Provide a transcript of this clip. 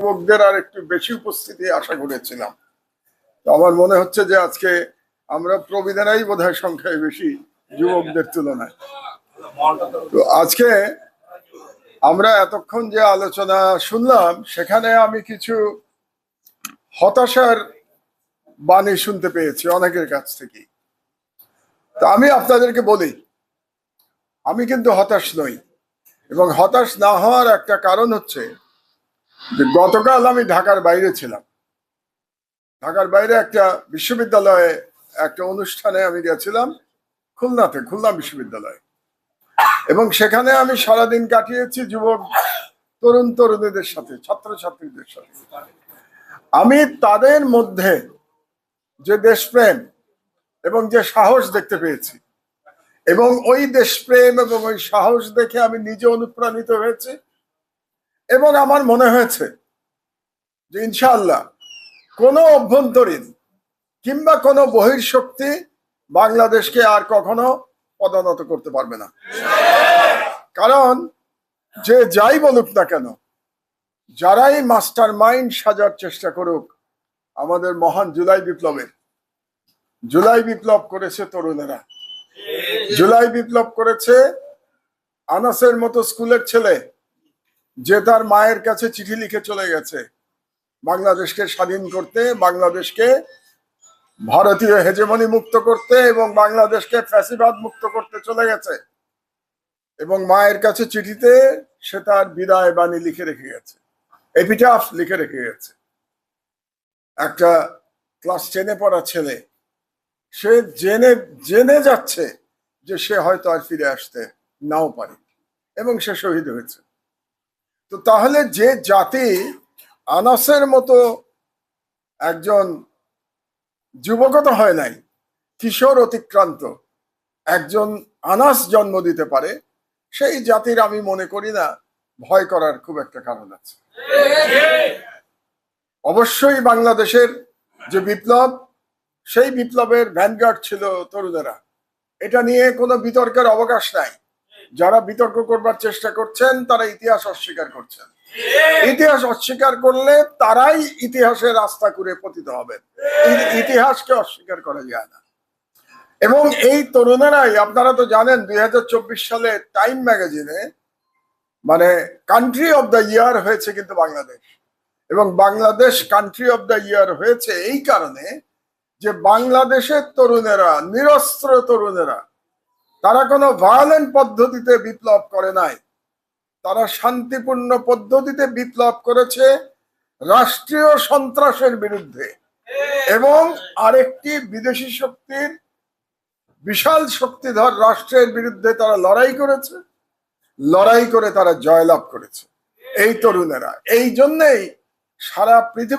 যুবকদের আর একটু বেশি উপস্থিতি আশা করেছিলাম। আমার মনে হচ্ছে যে আজকে আমরা প্রবীণেরাই বোধহয় সংখ্যায় বেশি যুবকদের তুলনায়। তো আজকে আমরা এতক্ষণ যে আলোচনা শুনলাম, সেখানে আমি কিছু হতাশার বাণী শুনতে পেয়েছি অনেকের কাছ থেকে তো আমি আপনাদেরকে বলি, আমি কিন্তু হতাশ নই। এবং হতাশ না হওয়ার একটা কারণ হচ্ছে গতকাল আমি ঢাকার বাইরে ছিলাম। ঢাকার বাইরে একটা বিশ্ববিদ্যালয়ে একটা অনুষ্ঠানে আমি গেছিলাম, খুলনাতে, খুলনা বিশ্ববিদ্যালয়ে। এবং সেখানে আমি সারাদিন কাটিয়েছি যুবক, তরুণ তরুণীদের সাথে, ছাত্রছাত্রীদের সাথে। আমি তাদের মধ্যে যে দেশপ্রেম এবং যে সাহস দেখতে পেয়েছি এবং ওই দেশপ্রেম এবং ওই সাহস দেখে আমি নিজে অনুপ্রাণিত হয়েছি। এবং আমার মনে হয়েছে যে ইনশাআল্লাহ কোনো অভ্যন্তরীণ কিংবা কোনো বহির্শক্তি বাংলাদেশকে আর কখনো পদানত করতে পারবে না। কারণ যে যাই বলুক না কেন, যারাই মাস্টার মাইন্ড সাজার চেষ্টা করুক, আমাদের মহান জুলাই বিপ্লবের, জুলাই বিপ্লব করেছে তরুণেরা। জুলাই বিপ্লব করেছে আনাসের মতো স্কুলের ছেলে যে তার মায়ের কাছে চিঠি লিখে চলে গেছে বাংলাদেশকে স্বাধীন করতে, বাংলাদেশকে ভারতীয় হেজেমনি মুক্ত করতে এবং বাংলাদেশকে ফ্যাসিবাদ মুক্ত করতে চলে গেছে এবং মায়ের কাছে চিঠিতে সে তার বিদায় বাণী লিখে রেখে গেছে, এপিটাফ লিখে রেখে গেছে। একটা ক্লাস টেনে পড়া ছেলে, সে জেনে জেনে যাচ্ছে যে সে হয়তো আর ফিরে আসতে নাও পারে এবং সে শহীদ হয়েছে। তো তাহলে যে জাতি আনাসের মতো একজন যুবকত হয় নাই, কিশোর অতিক্রান্ত, একজন আনাস জন্ম দিতে পারে, সেই জাতির আমি মনে করি না, ভয় করার খুব একটা কারণ আছে। অবশ্যই বাংলাদেশের যে বিপ্লব, সেই বিপ্লবের ভ্যানগার্ড ছিল তরুণেরা। এটা নিয়ে কোনো বিতর্কের অবকাশ নাই। যারা বিতর্ক করবার চেষ্টা করছেন তারা ইতিহাস অস্বীকার করছেন। ইতিহাস অস্বীকার করলে তারাই ইতিহাসের রাস্তা করে পতিত হবে ইতিহাসকে অস্বীকার করা যায় না। এবং এই তরুণেরাই আপনারা তো জানেন দুই হাজার চব্বিশ সালে টাইম ম্যাগাজিনে মানে কান্ট্রি অফ দ্য ইয়ার হয়েছে কিন্তু বাংলাদেশ। এবং Bangladesh country of the year হয়েছে এই কারণে যে বাংলাদেশের তরুণেরা নিরস্ত্র তরুণেরা তারা কোনো ভায়োলেন্ট পদ্ধতিতে বিপ্লব করে নাই। তারা শান্তিপূর্ণ পদ্ধতিতে বিপ্লব করেছে রাষ্ট্রীয় সন্ত্রাসের বিরুদ্ধে। এবং আরেকটি বিদেশি শক্তির বিশাল শক্তিধর রাষ্ট্রের বিরুদ্ধে তারা লড়াই করেছে। লড়াই করে তারা জয়লাভ করেছে। এই তরুণেরা। এই জন্যেই সারা পৃথিবী